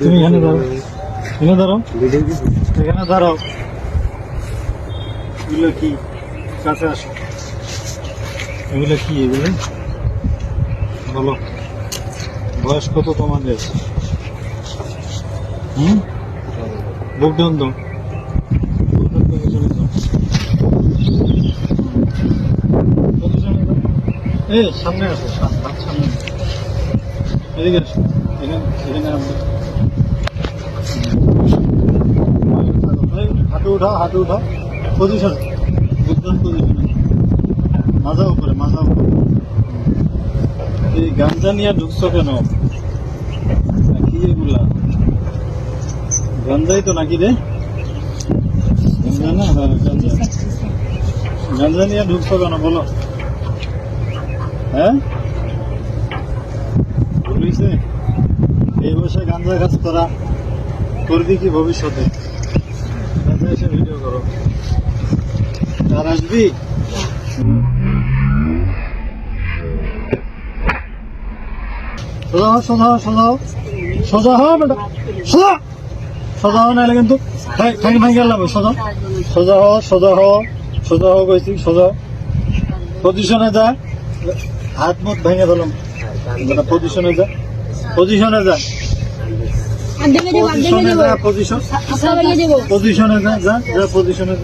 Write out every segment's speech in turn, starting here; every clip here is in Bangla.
তুমি এখানে দাঁড়াও। এখানে দাঁড়াও। এখানে দাঁড়াও। এগুলো কি? কাছে আসো। এগুলো কি এগুলো? বলো। বয়স কত তোমাদের? হুম? বুক ডাউন দাও। এই সামনে আসো। সামনে সামনে। এদিকে আসো। এখানে এখানে আমরা এই, হাঁটু উঠাও হাঁটু উঠাও পজিশন বুদ্ধন পজিশনে মাজা উপরে মাজা উপরে। এই গাঞ্জা নিয়ে ঢুকছো কেন? কি এগুলা? গাঞ্জাই তো নাকি রে? গাঞ্জা না? হ্যাঁ গাঞ্জা। গাঞ্জা নিয়ে ঢুকছো কেন, বলো। হ্যাঁ? বলিছে এই বয়সে গাঞ্জা কাজ করা করবি কি ভবিষ্যতে? ভিডিও করো। আর আসবি? সোজা হও সোজা হও সোজা হও। সোজা হও, বেটা। সোজা! সোজা ভাঙে গেলাম সোজা। সোজা হও সোজা হও সোজা হও, কইছি, সোজা। পজিশনে যা। হাত মুখ ভেঙে দিলাম। পজিশনে যা। পজিশনে যা। পজিশনে যা পজিশনে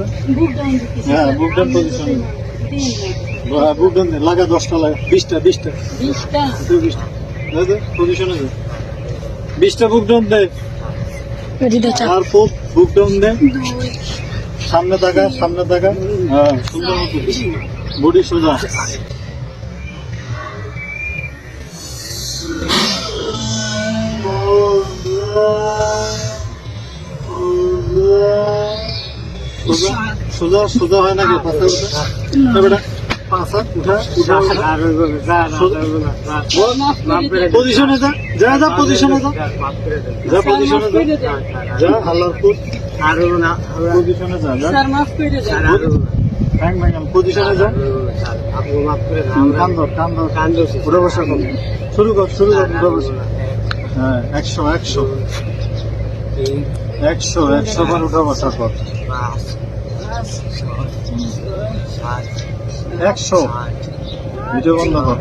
হ্যাঁ বুক ডান পজিশনে হ্যাঁ বুক ডান লাগা দশটা লাগা। বিশটা বিশটা। বিশটা। বিশটা। দে দে পজিশনে যা। বিশটা বুক ডাউন দে। আর বুক ডাউন দে। সামনে তাকা সামনে তাকা। হ্যাঁ সুন্দর বডি সোজা। সোজা সোজা সোজা হয় নাকি পাশা উঠা? না। বেটা পাশা উঠা উঠা পজিশনে যা যা যা পজিশনে যা। যা পজিশনে যা। যা হাল্লারপুর পজিশনে যা যা। পজিশনে যা। কান ধর কান উঠে বসা শুরু কর শুরু কর উঠে বসা। হ্যাঁ একশো একশো। একশো একশো বার উঠা বসা কর একশো। ভিডিও বন্ধ কর।